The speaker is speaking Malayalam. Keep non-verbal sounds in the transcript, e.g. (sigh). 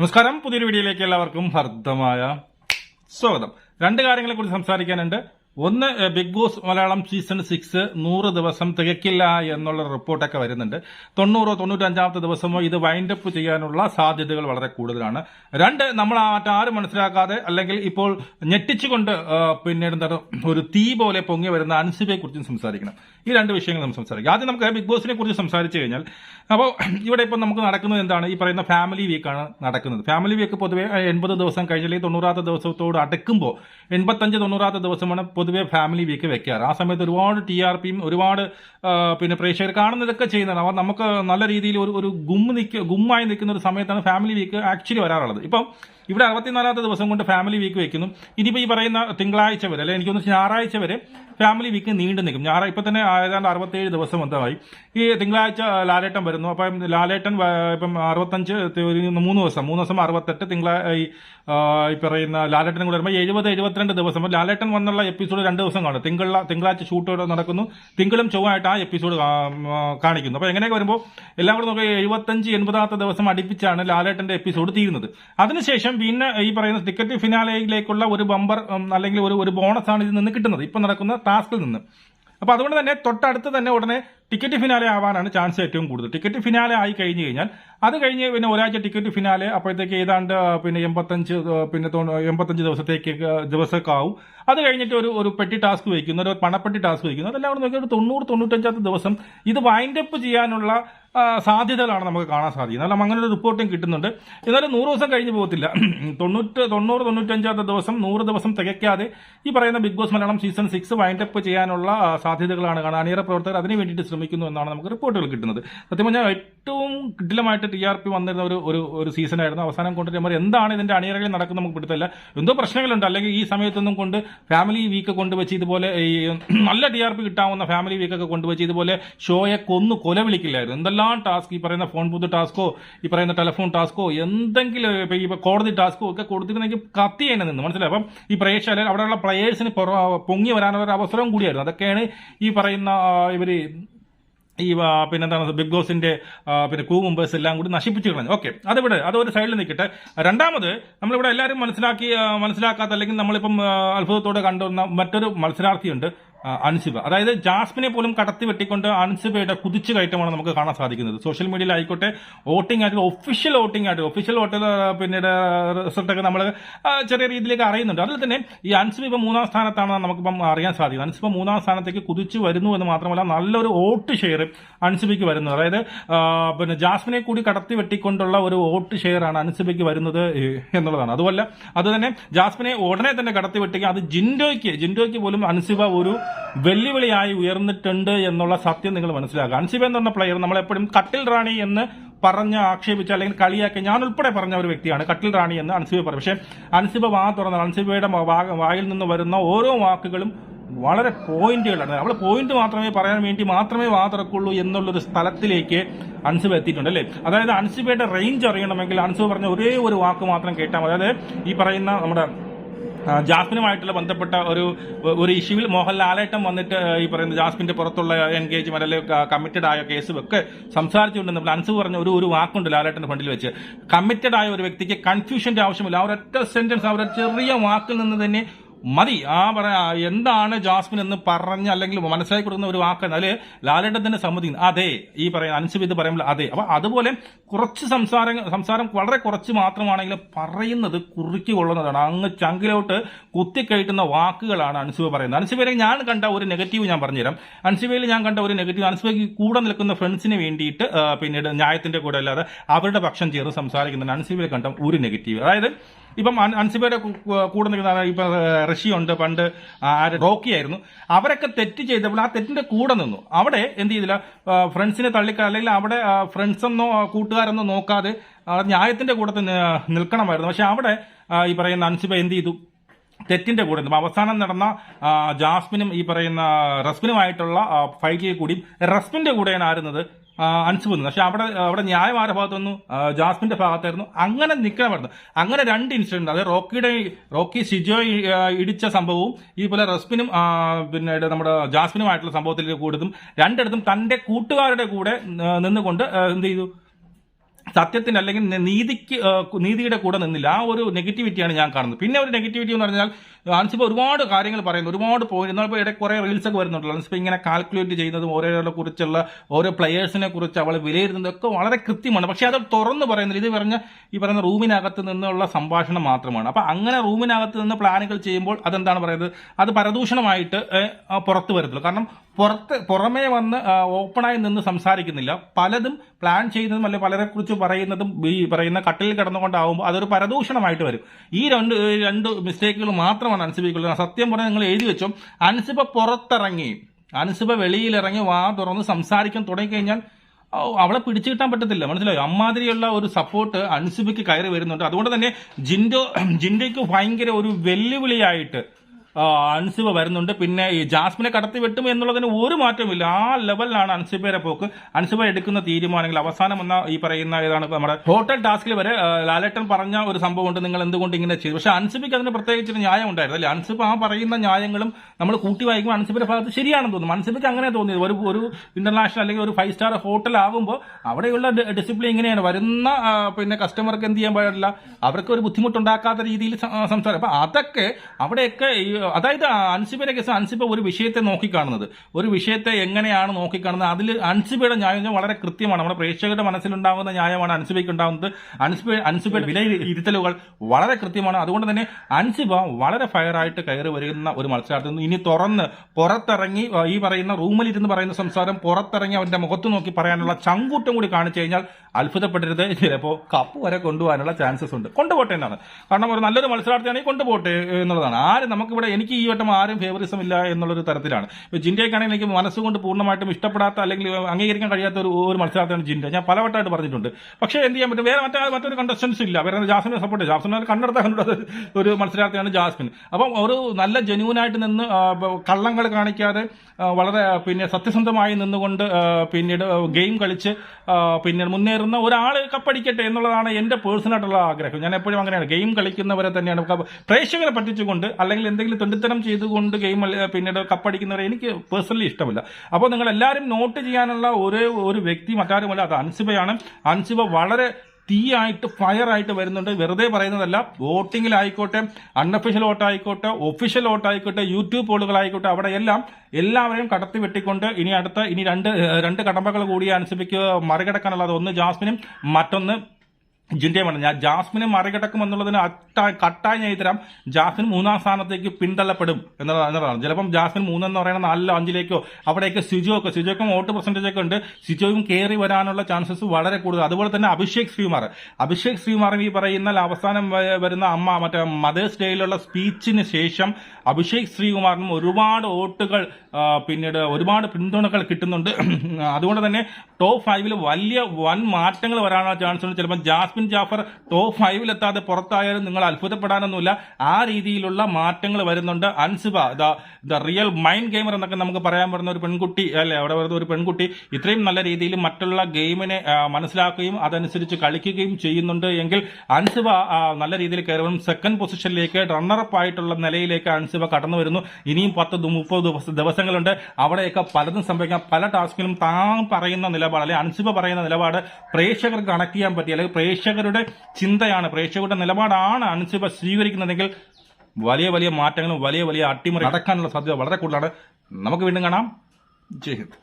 നമസ്കാരം. പുതിയൊരു വീഡിയോയിലേക്ക് എല്ലാവർക്കും ഹർദ്ദമായ സ്വാഗതം. രണ്ട് കാര്യങ്ങളെക്കുറിച്ച് സംസാരിക്കാനുണ്ട്. ഒന്ന് Bigg Boss Malayalam season six നൂറ് ദിവസം തികക്കില്ല എന്നുള്ള റിപ്പോർട്ടൊക്കെ വരുന്നുണ്ട്. തൊണ്ണൂറോ തൊണ്ണൂറ്റഞ്ചാമത്തെ ദിവസമോ ഇത് വൈൻഡ് അപ്പ് ചെയ്യാനുള്ള സാധ്യതകൾ വളരെ കൂടുതലാണ്. രണ്ട് നമ്മൾ മറ്റാരും മനസ്സിലാക്കാതെ അല്ലെങ്കിൽ ഇപ്പോൾ ഞെട്ടിച്ചുകൊണ്ട് പിന്നീട് എന്താ ഒരു തീ പോലെ പൊങ്ങി വരുന്ന അൻസിബയെ കുറിച്ചും സംസാരിക്കണം. ഈ രണ്ട് വിഷയങ്ങൾ നമ്മൾ സംസാരിക്കാം. ആദ്യം നമുക്ക് ബിഗ് ബോസിനെ കുറിച്ച് സംസാരിച്ചു കഴിഞ്ഞാൽ അപ്പോൾ ഇവിടെ ഇപ്പം നമുക്ക് നടക്കുന്നത് എന്താണ്? ഈ പറയുന്ന ഫാമിലി വീക്കാണ് നടക്കുന്നത്. ഫാമിലി വീക്ക് പൊതുവെ എൺപത് ദിവസം കഴിഞ്ഞാൽ തൊണ്ണൂറാത്ത ദിവസത്തോട് അടുക്കുമ്പോൾ എൺപത്തഞ്ച് തൊണ്ണൂറാത്ത ദിവസമാണ് പൊതുവെ ഫാമിലി വീക്ക് വെക്കാറ്. ആ സമയത്ത് ഒരുപാട് ടി ആർ പിയും ഒരുപാട് പിന്നെ പ്രേക്ഷകർ കാണുന്നതൊക്കെ ചെയ്യുന്നതാണ്. അപ്പോൾ നമുക്ക് നല്ല രീതിയിൽ ഒരു ഒരു ഗും നിൽക്കുക ഗുമ്മായി നിൽക്കുന്ന ഒരു സമയത്താണ് ഫാമിലി വീക്ക് ആക്ച്വലി വരാറുള്ളത്. ഇപ്പം ഇവിടെ അറുപത്തിനാലാമത്തെ ദിവസം കൊണ്ട് ഫാമിലി വീക്ക് വെക്കുന്നു. ഇനിയിപ്പോൾ ഈ പറയുന്ന തിങ്കളാഴ്ച വരെ അല്ലെങ്കിൽ എനിക്കൊന്ന് ഞായറാഴ്ച വരെ ഫാമിലി വീക്ക് നീണ്ടു നിൽക്കും. ഞായറാഴ്ച ഇപ്പം തന്നെ ഏതാണ്ട് അറുപത്തേഴ് ദിവസം എന്തായി ഈ തിങ്കളാഴ്ച ലാലേട്ടൻ വരുന്നു. അപ്പം ലാലേട്ടൻ ഇപ്പം അറുപത്തഞ്ച് മൂന്ന് ദിവസം മൂന്ന് ദിവസം അറുപത്തെട്ട് തിങ്കളാ ഈ പറയുന്ന ലാലേട്ടൻ കൂടെ വരുമ്പോൾ എഴുപത് എഴുപത്തിരണ്ട് ദിവസം. ലാലേട്ടൻ വന്നുള്ള എപ്പിസോഡ് രണ്ട് ദിവസം കാണും. തിങ്കള തിങ്കളാഴ്ച ഷൂട്ട് നടക്കുന്നു. തിങ്കളും ചൊവ്വായിട്ട് ആ എപ്പിസോഡ് കാണിക്കുന്നു. അപ്പോൾ എങ്ങനെയൊക്കെ വരുമ്പോൾ എല്ലാം കൂടെ നോക്കി എഴുപത്തഞ്ച് എൺപതാമത്തെ ദിവസം അടുപ്പിച്ചാണ് ലാലേട്ടന്റെ എപ്പിസോഡ് തീരുന്നത്. അതിനുശേഷം പിന്നെ ഈ പറയുന്ന ടിക്കറ്റ് ഫിനാലയിലേക്കുള്ള ഒരു ബമ്പർ അല്ലെങ്കിൽ ഒരു ഒരു ആണ് ഇതിൽ നിന്ന് കിട്ടുന്നത്. ഇപ്പം നടക്കുന്ന ടാസ്കിൽ നിന്ന്. അപ്പോൾ അതുകൊണ്ട് തന്നെ തൊട്ടടുത്ത് തന്നെ ഉടനെ ടിക്കറ്റ് ഫിനാലെ ആവാനാണ് ചാൻസ് ഏറ്റവും കൂടുതൽ. ടിക്കറ്റ് ഫിനാലെ ആയി കഴിഞ്ഞു കഴിഞ്ഞാൽ അത് കഴിഞ്ഞ് പിന്നെ ഒരാഴ്ച ടിക്കറ്റ് ഫിനാലെ അപ്പോഴത്തേക്ക് ഏതാണ്ട് പിന്നെ എൺപത്തഞ്ച് പിന്നെ എൺപത്തഞ്ച് ദിവസത്തേക്ക് ദിവസമൊക്കെ ആവും അത് കഴിഞ്ഞിട്ട് ഒരു ഒരു പെട്ടി ടാസ്ക് വയ്ക്കുന്നു ഒരു പണപ്പെട്ടി ടാസ്ക് വയ്ക്കുന്നു. അതെല്ലാം കൂടെ നോക്കിയാൽ തൊണ്ണൂറ് തൊണ്ണൂറ്റഞ്ചാമത്തെ ദിവസം ഇത് വൈൻഡപ്പ് ചെയ്യാനുള്ള സാധ്യതകളാണ് നമുക്ക് കാണാൻ സാധിക്കുന്നത്. കാരണം അങ്ങനെ ഒരു റിപ്പോർട്ടും കിട്ടുന്നുണ്ട്. എന്നാലും നൂറ് ദിവസം കഴിഞ്ഞ് പോകത്തില്ല. (clears throat) തൊണ്ണൂറ്റ് തൊണ്ണൂറ് തൊണ്ണൂറ്റഞ്ചാമത്തെ ദിവസം നൂറ് ദിവസം തികയ്ക്കാതെ ഈ പറയുന്ന Bigg Boss Malayalam season six wind up ചെയ്യാനുള്ള സാധ്യതകളാണ് കാണാൻ അണിയറ പ്രവർത്തകർ അതിനു വേണ്ടിയിട്ട് ശ്രമിക്കുന്നു എന്നാണ് നമുക്ക് റിപ്പോർട്ടുകൾ കിട്ടുന്നത്. സത്യം പറഞ്ഞാൽ ഏറ്റവും കിടിലമായിട്ട് ടി ആർ പി വന്നിരുന്ന ഒരു ഒരു ഒരു സീസണായിരുന്നു അവസാനം കൊണ്ട് നമ്മൾ എന്താണ് ഇതിന്റെ അണിയറകളിൽ നടക്കുന്നത് നമുക്ക് പിടുത്തല്ല എന്തോ പ്രശ്നങ്ങളുണ്ട്. അല്ലെങ്കിൽ ഈ സമയത്തൊന്നും കൊണ്ട് ഫാമിലി വീക്ക് കൊണ്ടുവച്ച് ഇതുപോലെ ഈ നല്ല ടി ആർ പി കിട്ടാവുന്ന ഫാമിലി വീക്കൊക്കെ കൊണ്ടുവച്ച് ഇതുപോലെ ഷോയെ കൊന്നു കൊല വിളിക്കില്ലായിരുന്നു. എന്തെല്ലാം ടാസ്ക് ഈ പറയുന്ന ഫോൺ പുതു ടാസ്കോ ഈ പറയുന്ന ടെലഫോൺ ടാസ്കോ എന്തെങ്കിലും ഈ കോടതി ടാസ്കോ ഒക്കെ കൊടുത്തിരുന്നെങ്കിൽ കത്തി തന്നെ നിന്ന്. മനസ്സിലായി? അപ്പം ഈ പ്രേക്ഷകർ അവിടെയുള്ള പ്ലേയേഴ്സിന് പൊങ്ങി വരാനുള്ള ഒരു അവസരം കൂടിയായിരുന്നു. അതൊക്കെയാണ് ഈ പറയുന്ന ഇവർ ഈ പിന്നെ എന്താണ് ബിഗ് ബോസിന്റെ പിന്നെ കൂ മെമ്പേഴ്സ് എല്ലാം കൂടി നശിപ്പിച്ചു കളഞ്ഞു. ഓക്കെ അതിവിടെ അത് ഒരു സൈഡിൽ നിൽക്കട്ടെ. രണ്ടാമത് നമ്മളിവിടെ എല്ലാവരും മനസ്സിലാക്കി മനസ്സിലാക്കാത്ത അല്ലെങ്കിൽ നമ്മളിപ്പം അത്ഭുതത്തോടെ കണ്ടുവന്ന മറ്റൊരു മത്സരാർത്ഥിയുണ്ട് അൻസിബ. അതായത് ജാസ്മിനെ പോലും കടത്തി വെട്ടിക്കൊണ്ട് അൻസിബയുടെ കുതിച്ചു കയറ്റമാണ് നമുക്ക് കാണാൻ സാധിക്കുന്നത്. സോഷ്യൽ മീഡിയയിൽ ആയിക്കോട്ടെ വോട്ടിംഗ് ആയിട്ട് ഒഫീഷ്യൽ വോട്ടിംഗ് ആയിട്ട് ഒഫീഷ്യൽ വോട്ട് പിന്നീട് റിസൾട്ടൊക്കെ നമ്മൾ ചെറിയ രീതിയിലേക്ക് അറിയുന്നുണ്ട്. അതിൽ തന്നെ ഈ അൻസിബ ഇപ്പം മൂന്നാം സ്ഥാനത്താണ് നമുക്കിപ്പം അറിയാൻ സാധിക്കുന്നത്. അൻസിബ മൂന്നാം സ്ഥാനത്തേക്ക് കുതിച്ചു വരുന്നു എന്ന് മാത്രമല്ല നല്ലൊരു വോട്ട് ഷെയർ അൻസിബയ്ക്ക് വരുന്നത്. അതായത് പിന്നെ ജാസ്മിനെ കൂടി കടത്തി വെട്ടിക്കൊണ്ടുള്ള ഒരു വോട്ട് ഷെയർ ആണ് അൻസിബയ്ക്ക് വരുന്നത് എന്നുള്ളതാണ്. അതുപോലെ അത് തന്നെ ജാസ്മിനെ ഉടനെ തന്നെ കടത്തി വെട്ടിക്കുക അത് ജിൻഡോയ്ക്ക് ജിൻഡോയ്ക്ക് പോലും അൻസിബ ഒരു വെല്ലുവിളിയായി ഉയർന്നിട്ടുണ്ട് എന്നുള്ള സത്യം നിങ്ങൾ മനസ്സിലാക്കുക. അൻസിബ എന്ന് പറഞ്ഞ പ്ലെയർ നമ്മളെപ്പോഴും കട്ടിൽ റാണി എന്ന് പറഞ്ഞ് ആക്ഷേപിച്ച അല്ലെങ്കിൽ കളിയാക്കി ഞാൻ ഉൾപ്പെടെ പറഞ്ഞ ഒരു വ്യക്തിയാണ് കട്ടിൽ റാണി എന്ന് അൻസിബ പറയും. പക്ഷേ അൻസിബ വാ തുറന്നാൽ അൻസിബയുടെ വായിൽ നിന്ന് വരുന്ന ഓരോ വാക്കുകളും വളരെ പോയിന്റുകളാണ്. നമ്മൾ പോയിന്റ് മാത്രമേ പറയാൻ വേണ്ടി മാത്രമേ വാ തുറക്കുള്ളൂ എന്നുള്ളൊരു സ്ഥലത്തിലേക്ക് അൻസിബ എത്തിയിട്ടുണ്ട് അല്ലേ? അതായത് അൻസിബയുടെ റേഞ്ച് അറിയണമെങ്കിൽ അൻസിബ പറഞ്ഞ ഒരേ ഒരു വാക്ക് മാത്രം കേട്ടാൽ അതായത് ഈ പറയുന്ന നമ്മുടെ ജാസ്മിനുമായിട്ടുള്ള ബന്ധപ്പെട്ട ഒരു ഒരു ഇഷ്യൂവിൽ മോഹൻലാലേട്ടം വന്നിട്ട് ഈ പറയുന്ന ജാസ്മിന്റെ പുറത്തുള്ള എൻഗേജ്മെന്റ് അല്ലെങ്കിൽ കമ്മിറ്റഡ് ആയ കേസും ഒക്കെ സംസാരിച്ചുകൊണ്ട് അൻസ് പറഞ്ഞ ഒരു ഒരു വാക്കുണ്ട് ലാലേട്ടൻ ഫണ്ടിൽ വെച്ച്. കമ്മിറ്റഡ് ആയ ഒരു വ്യക്തിക്ക് കൺഫ്യൂഷന്റെ ആവശ്യമില്ല. ആ ഒരൊറ്റ സെന്റൻസ് ആ ഒരു ചെറിയ വാക്കിൽ നിന്ന് തന്നെ മതി. ആ പറയാ എന്താണ് ജാസ്മിൻ എന്ന് പറഞ്ഞ് അല്ലെങ്കിൽ മനസ്സിലാക്കി കൊടുക്കുന്ന ഒരു വാക്കാണ്. അതിൽ തന്നെ സമ്മതി. അതെ. ഈ പറയുന്ന ഇത് പറയുമ്പോൾ അതെ. അപ്പൊ അതുപോലെ കുറച്ച് സംസാരം സംസാരം വളരെ കുറച്ച് മാത്രമാണെങ്കിലും പറയുന്നത് കുറുക്കി കൊള്ളുന്നതാണ്. അങ്ങ് ചങ്കിലോട്ട് കുത്തിക്കയറ്റുന്ന വാക്കുകളാണ് അനുസുബ പറയുന്നത്. അൻസിബയിൽ ഞാൻ കണ്ട ഒരു നെഗറ്റീവ് ഞാൻ പറഞ്ഞുതരാം. അനുസുബയിൽ ഞാൻ കണ്ട ഒരു നെഗറ്റീവ്. അനുസുബയ്ക്ക് കൂടെ നിൽക്കുന്ന ഫ്രണ്ട്സിന് വേണ്ടിയിട്ട് പിന്നീട് ന്യായത്തിന്റെ കൂടെ അല്ലാതെ അവരുടെ പക്ഷം ചേർന്ന് സംസാരിക്കുന്ന അനുസുബയിൽ കണ്ട ഒരു നെഗറ്റീവ്. അതായത് ഇപ്പം അൻസിബയുടെ കൂടെ നിൽക്കുന്ന ഇപ്പൊ റഷ്യയുണ്ട് പണ്ട് റോക്കി ആയിരുന്നു അവരൊക്കെ തെറ്റ് ചെയ്തപ്പോൾ ആ തെറ്റിന്റെ കൂടെ നിന്നു. അവിടെ എന്ത് ചെയ്തില്ല ഫ്രണ്ട്സിനെ തള്ളിക്ക അല്ലെങ്കിൽ അവിടെ ഫ്രണ്ട്സെന്നോ കൂട്ടുകാരെന്നോ നോക്കാതെ ന്യായത്തിന്റെ കൂടെ നിൽക്കണമായിരുന്നു. പക്ഷെ അവിടെ ഈ പറയുന്ന അൻസിബ എന്ത് ചെയ്തു? തെറ്റിന്റെ കൂടെ നിന്നു. അവസാനം നടന്ന ജാസ്മിനും ഈ പറയുന്ന റസ്മിനുമായിട്ടുള്ള ഫൈറ്റിൽ കൂടി റസ്മിന്റെ കൂടെയാണ് ആരുന്നത്? ആ, അൻസിബ് നിന്നത് പക്ഷെ അവിടെ അവിടെ ന്യായം ആരുടെ വന്നു. ജാസ്മിന്റെ ഭാഗത്തായിരുന്നു. അങ്ങനെ നിൽക്കണമായിരുന്നു അങ്ങനെ രണ്ട് ഇൻസിഡന്റ് അതായത് റോക്കിയുടെ റോക്കി ഷിജോ ഇടിച്ച സംഭവവും ഈ പോലെ റസ്മിനും പിന്നെ നമ്മുടെ ജാസ്മിനുമായിട്ടുള്ള സംഭവത്തിൽ കൂടുതലും രണ്ടിടത്തും തന്റെ കൂട്ടുകാരുടെ കൂടെ നിന്നുകൊണ്ട് എന്ത് ചെയ്തു? സത്യത്തിന് അല്ലെങ്കിൽ നീതിക്ക് നീതിയുടെ കൂടെ നിന്നില്ല. ആ ഒരു നെഗറ്റിവിറ്റിയാണ് ഞാൻ കാണുന്നത്. പിന്നെ ഒരു നെഗറ്റിവിറ്റി എന്ന് പറഞ്ഞാൽ അൻസിപ്പ ഒരുപാട് കാര്യങ്ങൾ പറയുന്നു ഒരുപാട് പോയി എന്നാൽ ഇപ്പോൾ ഇടയ്ക്ക് കുറെ റീൽസ് ഒക്കെ വരുന്നുണ്ടല്ലോ. അൻസിപ്പ ഇങ്ങനെ കാൽക്കുലേറ്റ് ചെയ്യുന്നതും ഓരോരെ കുറിച്ചുള്ള ഓരോ പ്ലെയേഴ്സിനെ കുറിച്ച് അവൾ വിലയിരുത്തുന്നതൊക്കെ വളരെ കൃത്യമാണ്. പക്ഷെ അത് തുറന്നു പറയുന്നില്ല. ഇത് പറഞ്ഞ ഈ പറയുന്ന റൂമിനകത്ത് നിന്നുള്ള സംഭാഷണം മാത്രമാണ്. അപ്പൊ അങ്ങനെ റൂമിനകത്ത് നിന്ന് പ്ലാനുകൾ ചെയ്യുമ്പോൾ അതെന്താണ് പറയുന്നത്? അത് പരദൂഷണമായിട്ട് പുറത്തു വരത്തുള്ളൂ. കാരണം പുറത്ത് പുറമേ വന്ന് ഓപ്പണായി നിന്ന് സംസാരിക്കുന്നില്ല. പലതും പ്ലാൻ ചെയ്യുന്നതും അല്ലെങ്കിൽ പലരെ കുറിച്ച് പറയുന്നതും ഈ പറയുന്ന കട്ടിൽ കിടന്നുകൊണ്ടാവുമ്പോൾ അതൊരു പരദൂഷണമായിട്ട് വരും. ഈ രണ്ട് രണ്ട് മിസ്റ്റേക്കുകൾ മാത്രമാണ് അൻസിബിക്കുള്ളത്. സത്യം പറഞ്ഞാൽ നിങ്ങൾ എഴുതി വെച്ചോ അൻസിബ പുറത്തിറങ്ങി അൻസിബ വെളിയിലിറങ്ങി വാ തുറന്ന് സംസാരിക്കാൻ തുടങ്ങിക്കഴിഞ്ഞാൽ അവളെ പിടിച്ചു കിട്ടാൻ പറ്റത്തില്ല. മനസ്സിലായോ? അമ്മാതിരിയുള്ള ഒരു സപ്പോർട്ട് അൻസിബയ്ക്ക് കയറി വരുന്നുണ്ട്. അതുകൊണ്ട് തന്നെ ജിൻഡോ ജിൻഡോയ്ക്ക് ഭയങ്കര ഒരു വെല്ലുവിളിയായിട്ട് അൻസിബ വരുന്നുണ്ട്. പിന്നെ ഈ ജാസ്മിനെ കടത്തി വെട്ടും എന്നുള്ളതിന് ഒരു മാറ്റമില്ല ആ ലെവലിലാണ് അൻസിബയുടെ പോക്ക്. അൻസിബ എടുക്കുന്ന തീരുമാനങ്ങൾ അവസാനം വന്ന ഈ പറയുന്ന ഏതാണ് നമ്മുടെ ഹോട്ടൽ ടാസ്കിൽ വരെ ലാലേട്ടൻ പറഞ്ഞ ഒരു സംഭവം ഉണ്ട്. നിങ്ങൾ എന്തുകൊണ്ട് ഇങ്ങനെ ചെയ്തു? പക്ഷെ അൻസിബിക്ക് അതിന് പ്രത്യേകിച്ച് ഒരു ന്യായം ഉണ്ടായിരുന്നു. അല്ലേ? അൻസിബ ആ പറയുന്ന ന്യായങ്ങളും നമ്മൾ കൂട്ടി വായിക്കുമ്പോൾ അൻസിബിന്റെ ഭാഗത്ത് ശരിയാണെന്ന് തോന്നുന്നു. അൻസിബിക്ക് അങ്ങനെ തോന്നിയത്. ഒരു ഒരു ഇന്റർനാഷണൽ അല്ലെങ്കിൽ ഒരു ഫൈവ് സ്റ്റാർ ഹോട്ടൽ ആകുമ്പോൾ അവിടെയുള്ള ഡിസിപ്ലിൻ ഇങ്ങനെയാണ്. വരുന്ന പിന്നെ കസ്റ്റമർക്ക് എന്ത് ചെയ്യാൻ പാടില്ല? അവർക്ക് ഒരു ബുദ്ധിമുട്ടുണ്ടാക്കാത്ത രീതിയിൽ സംസാരം. അപ്പൊ അതൊക്കെ അവിടെയൊക്കെ ഈ അതായത് അൻസിബയുടെ കേസ് അൻസിബ ഒരു വിഷയത്തെ നോക്കിക്കാണുന്നത്. ഒരു വിഷയത്തെ എങ്ങനെയാണ് നോക്കിക്കാണുന്നത്? അതിൽ അൻസിബയുടെ ന്യായം വളരെ കൃത്യമാണ്. നമ്മുടെ പ്രേക്ഷകരുടെ മനസ്സിലുണ്ടാകുന്ന ന്യായമാണ് അൻസിബയ്ക്ക് ഉണ്ടാകുന്നത്. അൻസിബ അൻസിബയുടെ വിലയിരുത്തലുകൾ വളരെ കൃത്യമാണ്. അതുകൊണ്ട് തന്നെ അൻസിബ വളരെ ഫയറായിട്ട് കയറി വരുന്ന ഒരു മത്സരാർത്ഥി ഇനി തുറന്ന് പുറത്തിറങ്ങി ഈ പറയുന്ന റൂമിലിരുന്ന് പറയുന്ന സംസാരം പുറത്തിറങ്ങി അവന്റെ മുഖത്ത് നോക്കി പറയാനുള്ള ചങ്കൂറ്റം കൂടി കാണിച്ചു കഴിഞ്ഞാൽ അത്ഭുതപ്പെടരുത്. ചിലപ്പോൾ കപ്പ് വരെ കൊണ്ടുപോകാനുള്ള ചാൻസസ് ഉണ്ട്. കൊണ്ടുപോട്ടെ എന്നാണ്. കാരണം ഒരു നല്ലൊരു മത്സരാർത്ഥിയാണെങ്കിൽ കൊണ്ടുപോട്ടെ എന്നുള്ളതാണ്. ആര് നമുക്കിവിടെ എനിക്ക് ഈ വട്ടം ആരും ഫേവറിസം ഇല്ല എന്നുള്ളൊരു തരത്തിലാണ്. ഇപ്പോൾ ജിൻഡയ്ക്കാണെങ്കിൽ എനിക്ക് മനസ്സുകൊണ്ട് പൂർണമായിട്ടും ഇഷ്ടപ്പെടാത്ത അല്ലെങ്കിൽ അംഗീകരിക്കാൻ കഴിയാത്ത ഒരു ഒരു മത്സരാർത്ഥിയാണ് ജിൻഡ. ഞാൻ പലവട്ടമായിട്ട് പറഞ്ഞിട്ടുണ്ട്. പക്ഷേ എന്ത് ചെയ്യാൻ പറ്റും? വേറെ മറ്റേ മറ്റൊരു കണ്ടസ്റ്റൻസ് ഇല്ല. വേറെ ജാസ്മിനെ സപ്പോർട്ട് ജാസ്മിനെ കണ്ടെടുത്ത കണ്ടുള്ള ഒരു മത്സരാർത്ഥിയാണ് ജാസ്മിൻ. അപ്പം ഒരു നല്ല ജനുവനായിട്ട് നിന്ന് കള്ളങ്ങൾ കാണിക്കാതെ വളരെ പിന്നെ സത്യസന്ധമായി നിന്നുകൊണ്ട് പിന്നീട് ഗെയിം കളിച്ച് പിന്നെ മുന്നേറുന്ന ഒരാൾ കപ്പടിക്കട്ടെ എന്നുള്ളതാണ് എന്റെ പേഴ്സണായിട്ടുള്ള ആഗ്രഹം. ഞാൻ എപ്പോഴും അങ്ങനെയാണ്. ഗെയിം കളിക്കുന്നവരെ തന്നെയാണ്. പ്രേക്ഷകരെ പറ്റിച്ചുകൊണ്ട് അല്ലെങ്കിൽ എന്തെങ്കിലും തൊണ്ടിത്തരം ചെയ്തുകൊണ്ട് ഗെയിം പിന്നീട് കപ്പടിക്കുന്നവരെ എനിക്ക് പേഴ്സണലി ഇഷ്ടമില്ല. അപ്പോൾ നിങ്ങൾ എല്ലാവരും നോട്ട് ചെയ്യാനുള്ള ഒരേ ഒരു വ്യക്തി മറ്റാരുമല്ല അത് അൻസിബയാണ്. അൻസിബ വളരെ തീയായിട്ട് ഫയർ ആയിട്ട് വരുന്നുണ്ട്. വെറുതെ പറയുന്നതല്ല വോട്ടിങ്ങിലായിക്കോട്ടെ അൺഒഫീഷ്യൽ വോട്ടായിക്കോട്ടെ ഒഫീഷ്യൽ വോട്ടായിക്കോട്ടെ യൂട്യൂബ് പോളുകളായിക്കോട്ടെ അവിടെ എല്ലാം എല്ലാവരെയും കടത്തി വെട്ടിക്കൊണ്ട് ഇനി അടുത്ത ഇനി രണ്ട് രണ്ട് കടമ്പകൾ കൂടി അനുസരിപ്പിക്കുക മറികടക്കാനുള്ളത്. ഒന്ന് ജാസ്മിനും മറ്റൊന്ന് ജിൻഡയുമാണ് ഞാൻ ജാസ്മിനെ മറികടക്കും അട്ട കട്ടായി ഞാൻ തരാം ജാസ്മിൻ മൂന്നാം സ്ഥാനത്തേക്ക് പിന്തള്ളപ്പെടും എന്നുള്ളത് എന്നതാണ് ചിലപ്പം ജാസ്മിൻ മൂന്നെന്ന് പറയുന്ന നാലിലോ അഞ്ചിലേക്കോ അവിടെയൊക്കെ സിജോക്ക് സിജോക്കും വോട്ട് പെർസെന്റേജ് ഒക്കെ ഉണ്ട്. സിജോയും കയറി വരാനുള്ള ചാൻസസ് വളരെ കൂടുതൽ. അതുപോലെ തന്നെ അഭിഷേക് ശ്രീമാർ അഭിഷേക് ശ്രീമാർ ഈ പറയുന്ന അവസാനം വരുന്ന അമ്മ മറ്റേ മദേഴ്സ് ഡേയിലുള്ള സ്പീച്ചിന് ശേഷം അഭിഷേക് ശ്രീകുമാറിനും ഒരുപാട് വോട്ടുകൾ പിന്നീട് ഒരുപാട് പിന്തുണകൾ കിട്ടുന്നുണ്ട്. (clears throat) അതുകൊണ്ട് തന്നെ ടോപ്പ് ഫൈവിൽ വലിയ വൻ മാറ്റങ്ങൾ വരാനുള്ള ചാൻസ് ഉണ്ട്. ചിലപ്പോൾ ജാസ്മിൻ ജാഫർ ടോപ്പ് ഫൈവിൽ എത്താതെ പുറത്തായാലും നിങ്ങൾ അത്ഭുതപ്പെടാനൊന്നുമില്ല. ആ രീതിയിലുള്ള മാറ്റങ്ങൾ വരുന്നുണ്ട്. Ansiba the the real mind gamer എന്നൊക്കെ നമുക്ക് പറയാൻ പറ്റുന്ന ഒരു പെൺകുട്ടി അല്ലെ അവിടെ വരുന്ന ഒരു പെൺകുട്ടി ഇത്രയും നല്ല രീതിയിൽ മറ്റുള്ള ഗെയിമിനെ മനസ്സിലാക്കുകയും അതനുസരിച്ച് കളിക്കുകയും ചെയ്യുന്നുണ്ട് എങ്കിൽ അൻസിബ നല്ല രീതിയിൽ കയറുമ്പോൾ സെക്കൻഡ് പൊസിഷനിലേക്ക് റണ്ണറപ്പ് ആയിട്ടുള്ള നിലയിലേക്ക് അൻസിബ കടന്നു വരുന്നു. ഇനിയും പത്ത് മുപ്പത് ദിവസ- ദിവസങ്ങളുണ്ട്. അവിടെയൊക്കെ പലതും സംഭവിക്കാം. പല ടാസ്കിലും താൻ പറയുന്ന നിലപാട് അല്ലെങ്കിൽ അൻസിബ പറയുന്ന നിലപാട് പ്രേക്ഷകർക്ക് കണക്ട് ചെയ്യാൻ പറ്റിയ അല്ലെങ്കിൽ പ്രേക്ഷകരുടെ ചിന്തയാണ്. പ്രേക്ഷകരുടെ നിലപാടാണ് അൻസിബ സ്വീകരിക്കുന്നതെങ്കിൽ വലിയ വലിയ മാറ്റങ്ങളും വലിയ വലിയ അട്ടിമറി നടക്കാനുള്ള സാധ്യത വളരെ കൂടുതലാണ്. നമുക്ക് വീണ്ടും കാണാം. ജയ് ഹിന്ദ്.